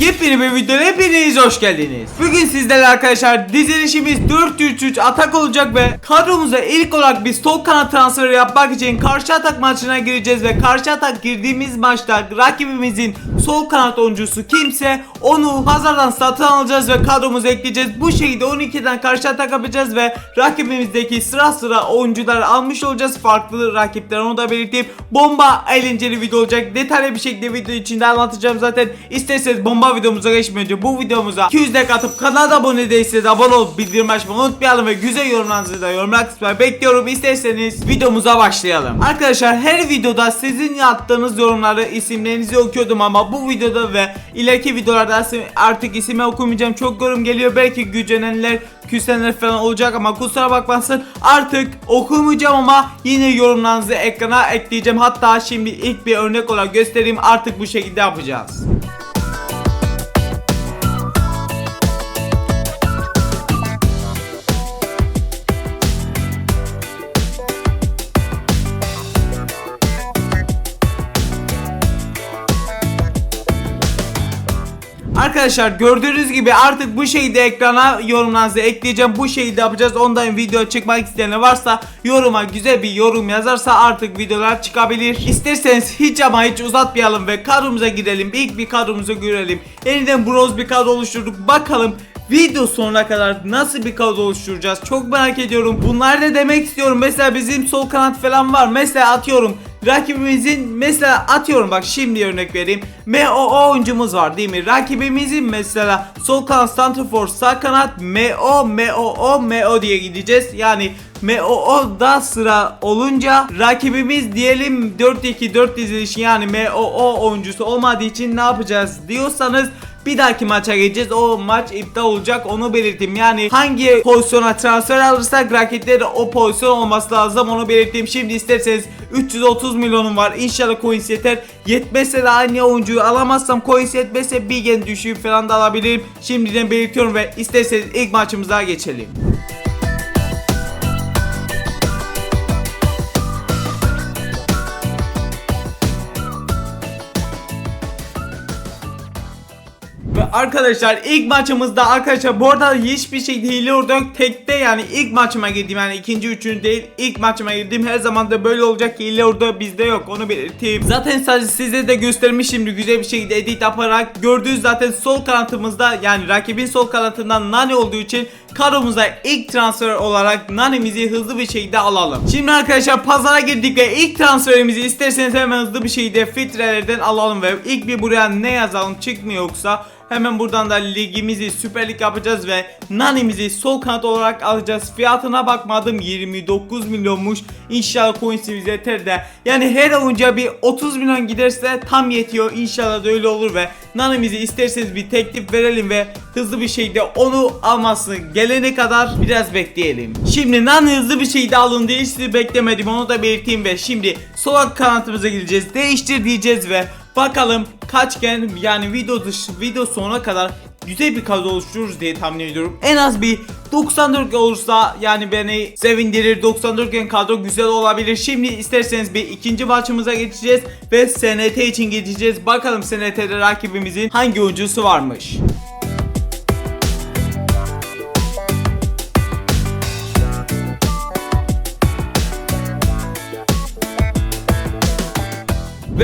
Yepyeni bir videoya hepiniz hoş geldiniz. Bugün sizlerle arkadaşlar dizilişimiz 4-3-3 atak olacak ve kadromuza ilk olarak bir sol kanat transferi yapmak için karşı atak maçına gireceğiz ve karşı atak girdiğimiz maçta rakibimizin sol kanat oyuncusu kimse onu pazardan satın alacağız ve kadromuza ekleyeceğiz. Bu şekilde 12'den karşı atak yapacağız ve rakibimizdeki sıra sıra oyuncuları almış olacağız. Farklı rakipler onu da belirteyim. Bomba eğlenceli video olacak. Detaylı bir şekilde video içinde anlatacağım zaten. İsterseniz bomba videomuza geçmeden önce bu videomuza 200 like atıp kanala abone değilseniz abone olup bildirim açmayı unutmayalım ve güzel yorumlarınızı da yorumlar kısmına bekliyorum. İsterseniz videomuza başlayalım. Arkadaşlar her videoda sizin yaptığınız yorumları isimlerinizi okuyordum ama bu videoda ve ileriki videolarda artık ismi okumayacağım. Çok yorum geliyor. Belki gücenenler küsenler falan olacak ama kusura bakmasın artık okumayacağım ama yine yorumlarınızı ekrana ekleyeceğim. Hatta şimdi ilk bir örnek olarak göstereyim artık bu şekilde yapacağız. Arkadaşlar gördüğünüz gibi artık bu şeyi de ekrana yorumlarınızı ekleyeceğim. Bu şeyi de yapacağız. Ondan video çıkmak isteyen varsa yoruma güzel bir yorum yazarsa artık videolar çıkabilir. İsterseniz hiç ama hiç uzatmayalım ve kadromuza girelim. İlk bir kadromuza görelim. Yeniden bronz bir kadro oluşturduk. Bakalım Video sonuna kadar nasıl bir kadro oluşturacağız çok merak ediyorum. Bunlar da demek istiyorum. Mesela bizim sol kanat falan var. Mesela atıyorum rakibimizin mesela atıyorum bak şimdi örnek vereyim. MO oyuncumuz var değil mi? Rakibimizin mesela sol kanat santrafor sağ kanat MO MO MO diye gideceğiz. Yani MOO'da sıra olunca rakibimiz diyelim 4-2-4 diziliş yani MOO oyuncusu olmadığı için ne yapacağız diyorsanız bir dahaki maça geçeceğiz. O maç iptal olacak onu belirteyim. Yani hangi pozisyona transfer alırsak rakipleri o pozisyon olması lazım onu belirteyim. Şimdi isterseniz 330 milyonum var. İnşallah coins yeter. Yetmezse de aynı oyuncuyu alamazsam coins yetmezse bir gen düşüğü falan da alabilirim. Şimdiden belirtiyorum ve isterseniz ilk maçımıza geçelim. Arkadaşlar ilk maçımızda arkadaşlar bu arada hiçbir şey hile orada tekte yani ilk maçıma girdim yani ikinci üçüncü değil ilk maçıma girdim her zaman da böyle olacak hile orada bizde yok onu belirteyim. Zaten sadece size de göstermişimdir güzel bir şekilde edit yaparak gördüğünüz zaten sol kanatımızda yani rakibin sol kanatından Nani olduğu için kadromuza ilk transfer olarak Nani'mizi hızlı bir şekilde alalım. Şimdi arkadaşlar pazara girdik ve ilk transferimizi isterseniz hemen hızlı bir şekilde filtrelerden alalım ve ilk bir buraya ne yazalım çıkmıyor yoksa Hemen buradan da ligimizi Süper Lig yapacağız ve Nani'mizi sol kanat olarak alacağız. Fiyatına bakmadım 29 milyonmuş. İnşallah coinsimiz yeter de. Yani her oyuncuya bir 30 milyon giderse tam yetiyor. İnşallah da öyle olur ve Nani'mizi isterseniz bir teklif verelim ve hızlı bir şekilde onu alması gelene kadar biraz bekleyelim. Şimdi Nani hızlı bir şekilde alın diye beklemedim onu da belirteyim ve şimdi sol kanatımıza gideceğiz. Değiştir diyeceğiz ve Bakalım kaçgen yani video dışı video sonuna kadar güzel bir kadro oluştururuz diye tahmin ediyorum. En az bir 94 olursa yani beni sevindirir. 94 gen kadro güzel olabilir. Şimdi isterseniz bir ikinci maçımıza geçeceğiz ve SNT için geçeceğiz. Bakalım SNT'de rakibimizin hangi oyuncusu varmış.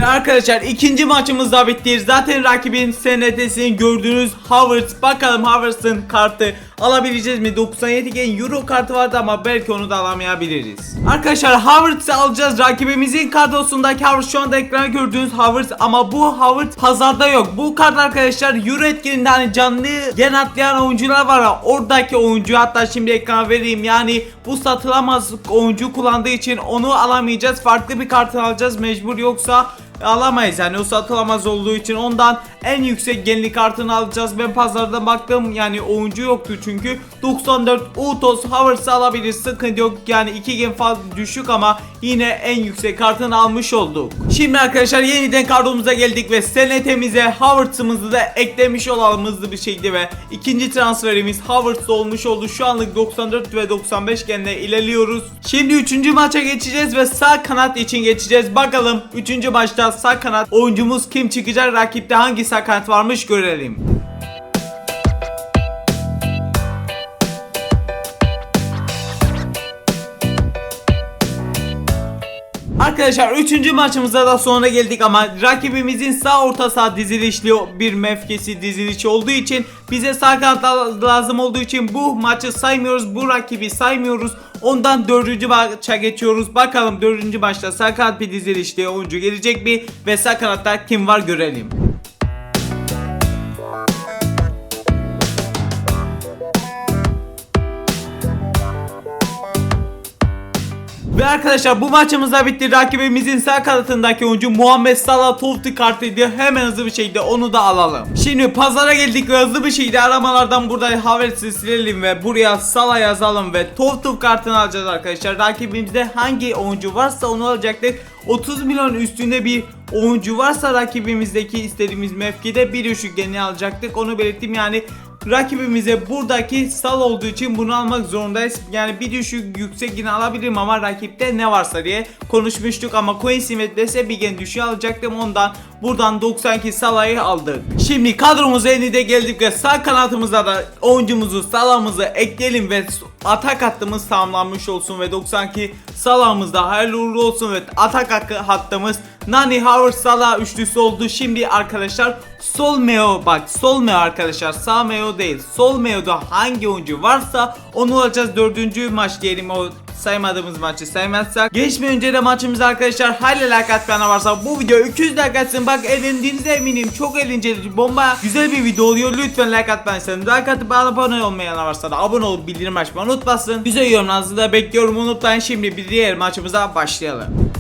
Arkadaşlar ikinci maçımız da bitti. Zaten rakibin SNT'sini gördüğünüz Havertz. Bakalım Havertz'ın kartı alabileceğiz mi? 97 gen Euro kartı vardı ama belki onu da alamayabiliriz. Arkadaşlar Havertz'i alacağız. Rakibimizin kadrosundaki Havertz şu anda ekrana gördüğünüz Havertz ama bu Havertz pazarda yok. Bu kart arkadaşlar Euro etkinliğinde hani canlı gen atlayan oyuncular var ya oradaki oyuncu hatta şimdi ekrana vereyim yani bu satılamaz oyuncu kullandığı için onu alamayacağız. Farklı bir kart alacağız mecbur yoksa alamayız yani o satılamaz olduğu için ondan en yüksek genlik kartını alacağız ben pazarda baktım yani oyuncu yoktu çünkü 94 Utos Havertz'ı alabiliriz sıkıntı yok yani 2 gen fazla düşük ama yine en yüksek kartını almış olduk. Şimdi arkadaşlar yeniden kadromuza geldik ve senetemize Havertz'ımızı da eklemiş olalım hızlı bir şekilde ve ikinci transferimiz Havertz olmuş oldu. Şu anlık 94 ve 95 genle ilerliyoruz. Şimdi üçüncü maça geçeceğiz ve sağ kanat için geçeceğiz. Bakalım üçüncü maçta sağ kanat oyuncumuz kim çıkacak rakipte hangi sağ kanat varmış görelim. Arkadaşlar 3. maçımıza da sonra geldik ama rakibimizin sağ orta saha dizilişli bir mevkisi dizilişi olduğu için bize sağ kanat la- lazım olduğu için bu maçı saymıyoruz. Bu rakibi saymıyoruz. Ondan 4. maça geçiyoruz. Bakalım 4. maçta sağ kanat bir dizilişli oyuncu gelecek mi ve sağ kanatta kim var görelim. Ve arkadaşlar bu maçımız da bitti. Rakibimizin sağ kanatındaki oyuncu Muhammed Salah Tofti kartıydı. Hemen hızlı bir şekilde onu da alalım. Şimdi pazara geldik ve hızlı bir şekilde aramalardan burada Havertz'i silelim ve buraya Salah yazalım ve Tofti kartını alacağız arkadaşlar. Rakibimizde hangi oyuncu varsa onu alacaktık. 30 milyon üstünde bir oyuncu varsa rakibimizdeki istediğimiz mevkide bir üçgeni alacaktık. Onu belirttim yani rakibimize buradaki sal olduğu için bunu almak zorundayız. Yani bir düşük yüksek yine alabilirim ama rakipte ne varsa diye konuşmuştuk ama coin simetrese bir gen düşüğü alacaktım ondan buradan 92 salayı aldık. Şimdi kadromuza yeni de geldik ve sağ kanatımıza da oyuncumuzu salamızı ekleyelim ve atak hattımız tamamlanmış olsun ve 92 salamızda hayırlı uğurlu olsun ve atak hakkı hattımız Nani Howard Salah üçlüsü oldu. Şimdi arkadaşlar sol meo bak sol meo arkadaşlar sağ meo değil. Sol meo'da hangi oyuncu varsa onu alacağız. Dördüncü maç diyelim o saymadığımız maçı saymazsak. Geçme önce de maçımız arkadaşlar hala like atmayan varsa bu video 200 like atsın. Bak eğlendiğinize eminim. Çok eğlenceli bomba güzel bir video oluyor. Lütfen like atmayın. Like atıp abone olmayan varsa da abone olup bildirim açmayı unutmasın. Güzel yorumlarınızı da bekliyorum unutmayın. Şimdi bir diğer maçımıza başlayalım.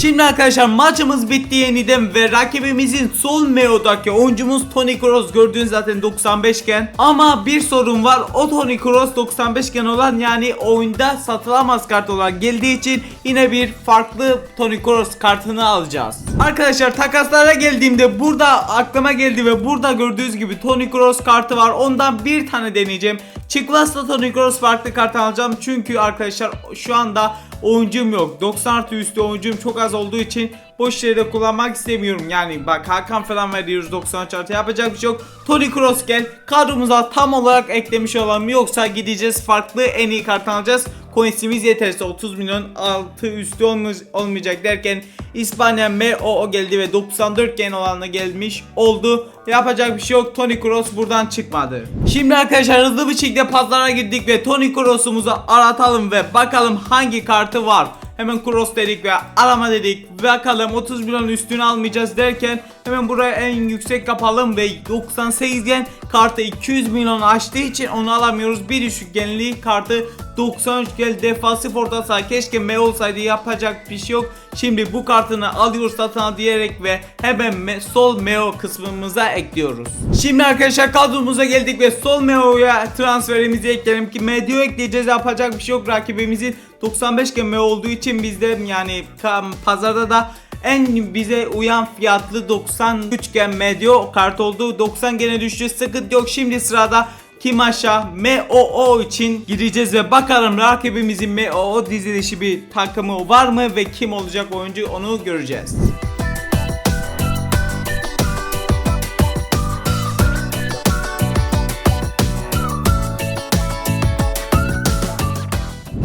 Şimdi arkadaşlar maçımız bitti yeniden ve rakibimizin sol meodaki oyuncumuz Toni Kroos gördüğünüz zaten 95 gen ama bir sorun var o Toni Kroos 95 gen olan yani oyunda satılamaz kart olan geldiği için yine bir farklı Toni Kroos kartını alacağız. Arkadaşlar takaslara geldiğimde burada aklıma geldi ve burada gördüğünüz gibi Toni Kroos kartı var ondan bir tane deneyeceğim. Çıkmazsa Toni Kroos farklı kart alacağım çünkü arkadaşlar şu anda oyuncum yok. 90 artı üstü oyuncum çok az olduğu için boş yere de kullanmak istemiyorum. Yani bak Hakan falan veriyoruz 90 artı yapacak bir şey yok. Toni Kroos gel kadromuza tam olarak eklemiş olalım yoksa gideceğiz farklı en iyi kart alacağız. Coinsimiz yeterse 30 milyon altı üstü olmay- olmayacak derken İspanya MOO geldi ve 94 gen olanla gelmiş oldu. Yapacak bir şey yok. Toni Kroos buradan çıkmadı. Şimdi arkadaşlar hızlı bir şekilde pazara girdik ve Toni Kroos'umuzu aratalım ve bakalım hangi kartı var. Hemen cross dedik ve arama dedik. Bakalım 30 milyon üstünü almayacağız derken hemen buraya en yüksek kapalım ve 98 gen kartı 200 milyon açtığı için onu alamıyoruz. Bir düşük genli kartı 93 gel defansif orta saha keşke M olsaydı yapacak bir şey yok. Şimdi bu kartını alıyoruz satın al diyerek ve hemen me- sol MEO kısmımıza ekliyoruz. Şimdi arkadaşlar kadromuza geldik ve sol MEO'ya transferimizi ekleyelim ki Medio ekleyeceğiz yapacak bir şey yok rakibimizin 95 gem olduğu için bizde yani tam pazarda da en bize uyan fiyatlı 93 gen Medio kart oldu 90 gene düştü sıkıntı yok şimdi sırada kim aşağı MOO için gireceğiz ve bakalım rakibimizin MOO dizilişi bir takımı var mı ve kim olacak oyuncu onu göreceğiz.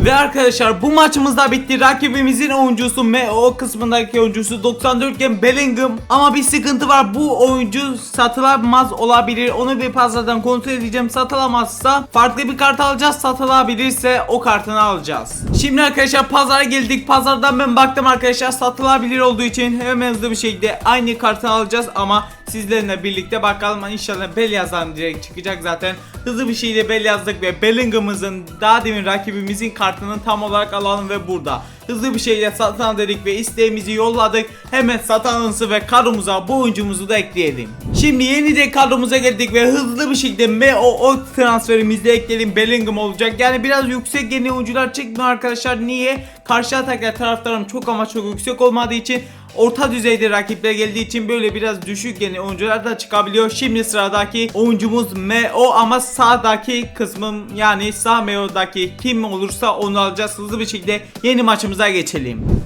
Ve arkadaşlar bu maçımız da bitti. Rakibimizin oyuncusu MO kısmındaki oyuncusu 94 gen Bellingham. Ama bir sıkıntı var. Bu oyuncu satılamaz olabilir. Onu bir pazardan kontrol edeceğim. Satılamazsa farklı bir kart alacağız. Satılabilirse o kartını alacağız. Şimdi arkadaşlar pazara geldik. Pazardan ben baktım arkadaşlar satılabilir olduğu için hemen hızlı bir şekilde aynı kartı alacağız ama sizlerle birlikte bakalım inşallah bel yazalım direkt çıkacak zaten. Hızlı bir şekilde bel yazdık ve Bellingham'ımızın daha demin rakibimizin kartını tam olarak alalım ve burada. Hızlı bir şekilde satın dedik ve isteğimizi yolladık. Hemen satanınsı ve kadromuza bu oyuncumuzu da ekleyelim. Şimdi yeni de kadromuza geldik ve hızlı bir şekilde MOO transferimizi de ekleyelim. Bellingham olacak. Yani biraz yüksek yeni oyuncular çıkmıyor arkadaşlar. Niye? Karşı ataklar taraftarım çok ama çok yüksek olmadığı için orta düzeyde rakipler geldiği için böyle biraz düşük yeni oyuncular da çıkabiliyor. Şimdi sıradaki oyuncumuz MO ama sağdaki kısmım yani sağ MO'daki kim olursa onu alacağız. Hızlı bir şekilde yeni maçımıza geçelim.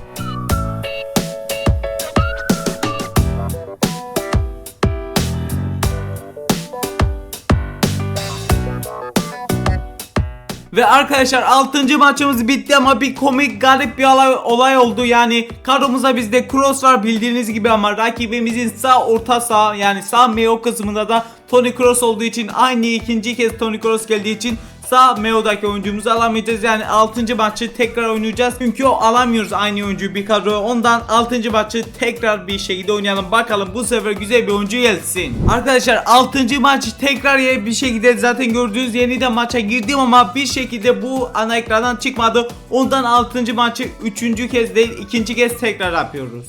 Ve arkadaşlar 6. maçımız bitti ama bir komik garip bir olay, olay oldu. Yani kadromuza bizde cross var bildiğiniz gibi ama rakibimizin sağ orta sağ yani sağ meo kısmında da Tony Cross olduğu için aynı ikinci kez Tony Cross geldiği için sağ meodaki oyuncumuzu alamayacağız. Yani 6. maçı tekrar oynayacağız. Çünkü o alamıyoruz aynı oyuncuyu bir kadroya. Ondan 6. maçı tekrar bir şekilde oynayalım. Bakalım bu sefer güzel bir oyuncu gelsin. Arkadaşlar 6. maçı tekrar yeni bir şekilde zaten gördüğünüz yeni de maça girdim ama bir şekilde bu ana ekrandan çıkmadı. Ondan 6. maçı 3. kez değil 2. kez tekrar yapıyoruz.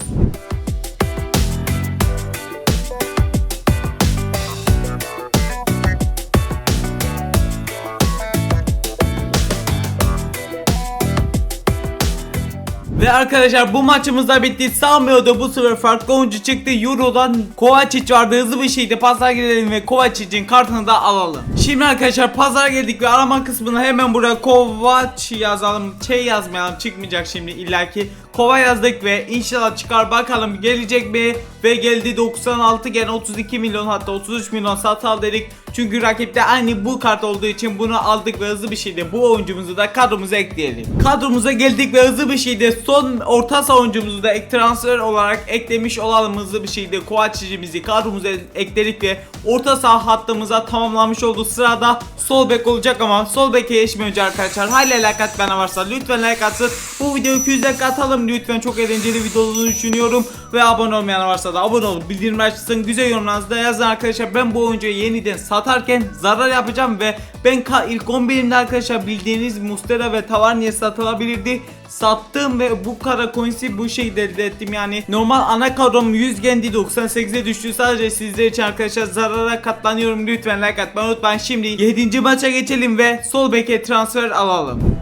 Ve arkadaşlar bu maçımız da bitti. Sanmıyordu bu sefer farklı oyuncu çıktı. Euro'dan Kovacic vardı. Hızlı bir şekilde pazara gidelim ve Kovacic'in kartını da alalım. Şimdi arkadaşlar pazara geldik ve arama kısmına hemen buraya Kovac yazalım. Şey yazmayalım çıkmayacak şimdi illaki. Kova yazdık ve inşallah çıkar bakalım gelecek mi? Ve geldi 96 gene 32 milyon hatta 33 milyon satın al dedik. Çünkü rakipte aynı bu kart olduğu için bunu aldık ve hızlı bir şekilde bu oyuncumuzu da kadromuza ekleyelim. Kadromuza geldik ve hızlı bir şekilde son orta saha da ek transfer olarak eklemiş olalım hızlı bir şekilde Kovaçicimizi kadromuza ekledik ve orta saha hattımıza tamamlamış oldu. Sırada sol bek olacak ama sol beke geçmeden önce arkadaşlar hala like atmayan varsa lütfen like atsın. Bu videoyu 200 like atalım lütfen çok eğlenceli video olduğunu düşünüyorum. Ve abone olmayan varsa da abone olup bildirim açsın. Güzel yorumlarınızı da yazın arkadaşlar. Ben bu oyuncuyu yeniden satarken zarar yapacağım ve ben ilk 11'imde arkadaşlar bildiğiniz Mustera ve Tavarniye satılabilirdi. Sattım ve bu kara coins'i bu şekilde elde ettim yani. Normal ana kadrom 100 gendi 98'e düştü. Sadece sizler için arkadaşlar zarara katlanıyorum. Lütfen like atmayı unutmayın. Şimdi 7. maça geçelim ve sol beke transfer alalım.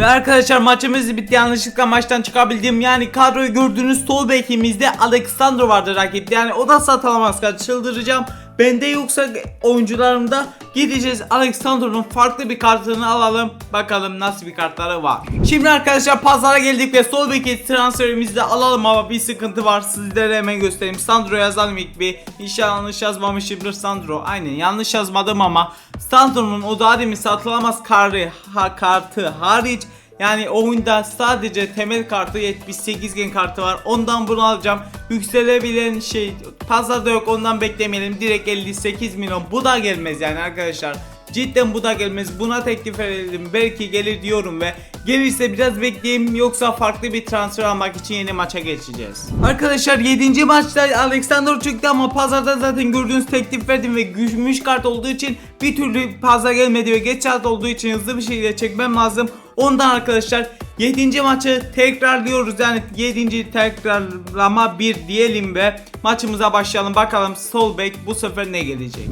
Ve arkadaşlar maçımız bitti. Yanlışlıkla maçtan çıkabildim. Yani kadroyu gördüğünüz sol bekimizde Alexandro vardı rakipte. Yani o da satılamaz kadar çıldıracağım Bende yoksa oyuncularımda gideceğiz. Alexandro'nun farklı bir kartını alalım. Bakalım nasıl bir kartları var. Şimdi arkadaşlar pazara geldik ve sol beki transferimizi de alalım ama bir sıkıntı var. Sizlere hemen göstereyim. Sandro yazalım ilk bir. İnşallah yanlış yazmamışımdır Sandro. Aynen yanlış yazmadım ama Sandro'nun o daha demin satılamaz kartı, ha, kartı hariç yani oyunda sadece temel kartı 78 gen kartı var. Ondan bunu alacağım. Yükselebilen şey pazarda yok ondan beklemeyelim. Direkt 58 milyon. Bu da gelmez yani arkadaşlar. Cidden bu da gelmez. Buna teklif edelim. Belki gelir diyorum ve gelirse biraz bekleyeyim yoksa farklı bir transfer almak için yeni maça geçeceğiz. Arkadaşlar 7. maçta Alexander çıktı ama pazarda zaten gördüğünüz teklif verdim ve gümüş kart olduğu için bir türlü pazar gelmedi ve geç saat olduğu için hızlı bir şekilde çekmem lazım. Ondan arkadaşlar 7. maçı tekrarlıyoruz yani 7. tekrarlama 1 diyelim ve maçımıza başlayalım bakalım sol bek bu sefer ne gelecek.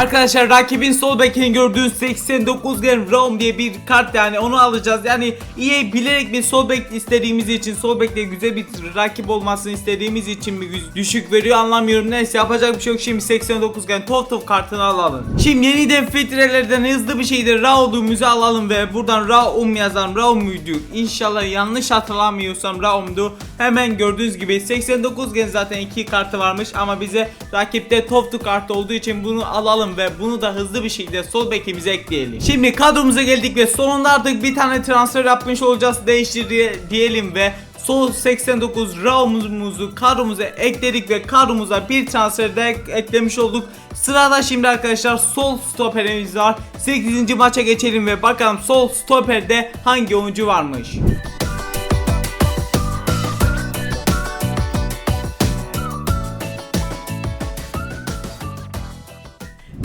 Arkadaşlar rakibin sol bekini gördüğünüz 89 gen Rom diye bir kart yani onu alacağız. Yani EA bilerek bir sol bek istediğimiz için sol bekte güzel bir rakip olmasını istediğimiz için mi düşük veriyor anlamıyorum. Neyse yapacak bir şey yok. Şimdi 89 gen top top kartını alalım. Şimdi yeniden filtrelerden hızlı bir şekilde Raul'umuzu alalım ve buradan Raum yazalım. Raum muydu? İnşallah yanlış hatırlamıyorsam Raum'du. Hemen gördüğünüz gibi 89 gen zaten iki kartı varmış ama bize rakipte top kartı olduğu için bunu alalım ve bunu da hızlı bir şekilde sol bekimize ekleyelim. Şimdi kadromuza geldik ve sonunda artık bir tane transfer yapmış olacağız değiştir diye- diyelim ve Sol 89 Raum'umuzu kadromuza ekledik ve kadromuza bir transfer de eklemiş olduk. Sırada şimdi arkadaşlar sol stoperimiz var. 8. maça geçelim ve bakalım sol stoperde hangi oyuncu varmış.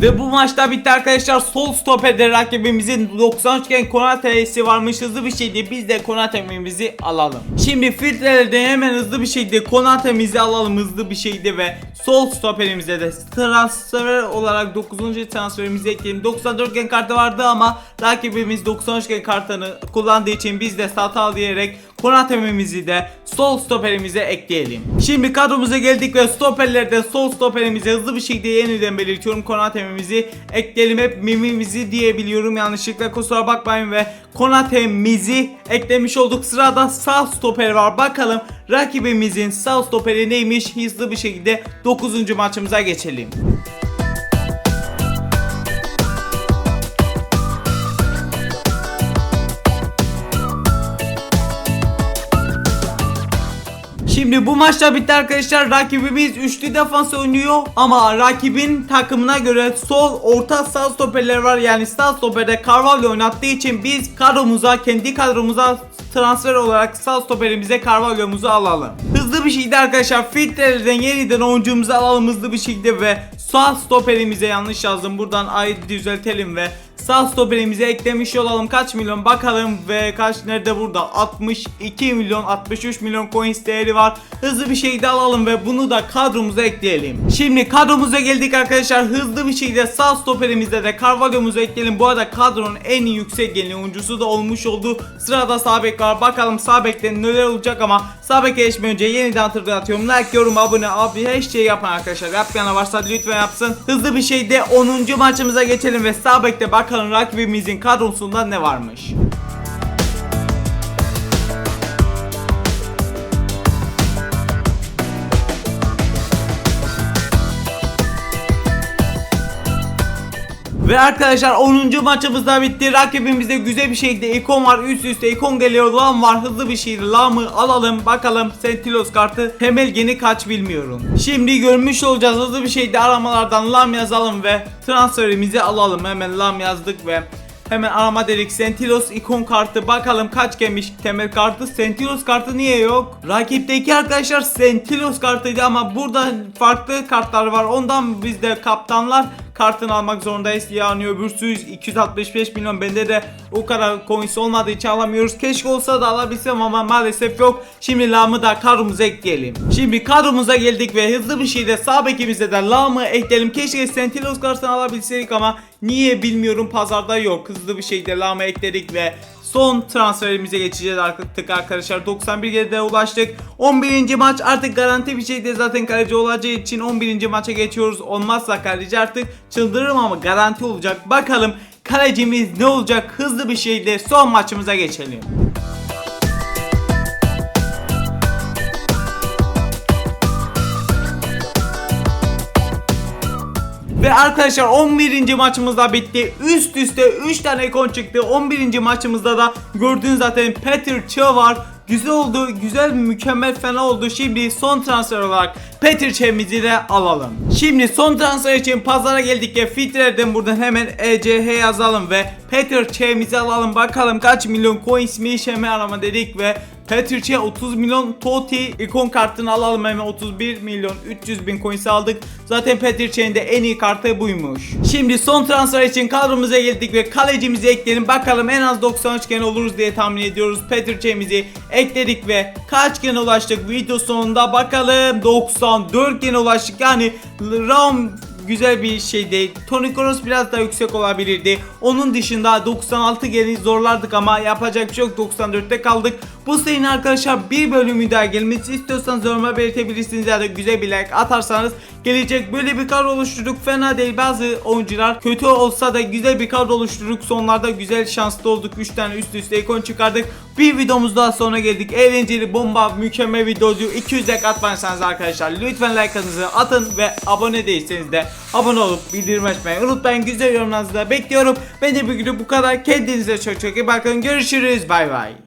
Ve bu maçta bitti arkadaşlar. Sol stoperde rakibimizin 93 gen Konate'si varmış. Hızlı bir şekilde biz de Konate'mizi alalım. Şimdi filtrelerde hemen hızlı bir şekilde Konate'mizi alalım hızlı bir şekilde ve sol stoperimize de transfer olarak 9. transferimizi ekleyelim. 94 gen kartı vardı ama rakibimiz 93 gen kartını kullandığı için biz de sata diyerek Konate'mizi de sol stoperimize ekleyelim. Şimdi kadromuza geldik ve stoperlerde sol stoperimize hızlı bir şekilde yeniden belirtiyorum. Konate'mizi ekleyelim. Hep mimimizi diyebiliyorum yanlışlıkla kusura bakmayın ve Konate'mizi eklemiş olduk. Sırada sağ stoper var. Bakalım rakibimizin sağ stoperi neymiş? Hızlı bir şekilde 9. maçımıza geçelim. Şimdi bu maçta bitti arkadaşlar. Rakibimiz üçlü defans oynuyor ama rakibin takımına göre sol, orta, sağ stoperler var. Yani sağ stoperde Carvalho oynattığı için biz kadromuza, kendi kadromuza transfer olarak sağ stoperimize Carvalho'muzu alalım. Hızlı bir şekilde arkadaşlar filtrelerden yeniden oyuncumuzu alalım hızlı bir şekilde ve sağ stoperimize yanlış yazdım. Buradan ayı düzeltelim ve sağ stoperimize eklemiş olalım. Kaç milyon bakalım ve kaç nerede burada? 62 milyon 63 milyon coins değeri var. Hızlı bir şekilde alalım ve bunu da kadromuza ekleyelim. Şimdi kadromuza geldik arkadaşlar. Hızlı bir şekilde sağ stoperimizde de Carvalho'muzu ekleyelim. Bu arada kadronun en yüksek gelen oyuncusu da olmuş oldu. Sırada sağ bek var. Bakalım sağ bekte neler olacak ama sağ beke geçmeden önce yeniden hatırlatıyorum. Like, yorum, abone, abi her şeyi yapın arkadaşlar. Yapmayan varsa lütfen yapsın. Hızlı bir şekilde 10. maçımıza geçelim ve sağ bekte bakalım rakibimizin kadrosunda ne varmış. Ve arkadaşlar 10. maçımız da bitti. Rakibimizde güzel bir şekilde ikon var. Üst üste ikon geliyor. Lam var. Hızlı bir şekilde Lam'ı alalım. Bakalım Sentilos kartı temel geni kaç bilmiyorum. Şimdi görmüş olacağız. Hızlı bir şekilde aramalardan Lam yazalım ve transferimizi alalım. Hemen Lam yazdık ve Hemen arama dedik Sentilos ikon kartı bakalım kaç gelmiş temel kartı Sentilos kartı niye yok Rakipteki arkadaşlar Sentilos kartıydı ama burada farklı kartlar var ondan biz de kaptanlar kartını almak zorundayız. Yani öbürsü 265 milyon. Bende de o kadar coins olmadığı için alamıyoruz. Keşke olsa da alabilsem ama maalesef yok. Şimdi Lam'ı da kadromuza ekleyelim. Şimdi kadromuza geldik ve hızlı bir şekilde sağ bekimize de Lam'ı ekleyelim. Keşke Sentilos kartını alabilseydik ama niye bilmiyorum. Pazarda yok. Hızlı bir şekilde Lam'ı ekledik ve Son transferimize geçeceğiz artık arkadaşlar. 91 geride ulaştık. 11. maç artık garanti bir şekilde zaten kaleci olacağı için 11. maça geçiyoruz. Olmazsa kaleci artık çıldırırım ama garanti olacak. Bakalım kalecimiz ne olacak? Hızlı bir şekilde son maçımıza geçelim. Ve arkadaşlar 11. maçımız da bitti. Üst üste 3 tane ikon çıktı. 11. maçımızda da gördüğünüz zaten Peter Çığ var. Güzel oldu, güzel, mükemmel, fena oldu. Şimdi son transfer olarak Peter Çemizi de alalım. Şimdi son transfer için pazara geldik ya filtrelerden buradan hemen ECH yazalım ve Peter Çemizi alalım. Bakalım kaç milyon coinsmiş hemen arama dedik ve Petrçe 30 milyon Toti ikon kartını alalım hemen 31 milyon 300 bin coins aldık. Zaten Petrçe'nin de en iyi kartı buymuş. Şimdi son transfer için kadromuza geldik ve kalecimizi ekleyelim. Bakalım en az 93 gen oluruz diye tahmin ediyoruz. Petrçe'mizi ekledik ve kaç gen ulaştık video sonunda bakalım 94 gen ulaştık. Yani round güzel bir şey değil. Tony Kroos biraz daha yüksek olabilirdi. Onun dışında 96 geri zorlardık ama yapacak bir şey yok. 94'te kaldık. Bu serinin arkadaşlar bir bölümü daha gelmesi istiyorsanız yoruma belirtebilirsiniz ya da güzel bir like atarsanız gelecek böyle bir kadro oluşturduk. Fena değil bazı oyuncular kötü olsa da güzel bir kadro oluşturduk. Sonlarda güzel şanslı olduk. 3 tane üst üste ikon çıkardık. Bir videomuz daha sonra geldik. Eğlenceli bomba mükemmel videoydu. 200 like atmayırsanız arkadaşlar lütfen like'ınızı atın ve abone değilseniz de abone olup bildirim açmayı unutmayın. Güzel yorumlarınızı da bekliyorum. Ben de bugün bu kadar. Kendinize çok çok iyi bakın. Görüşürüz. Bay bay.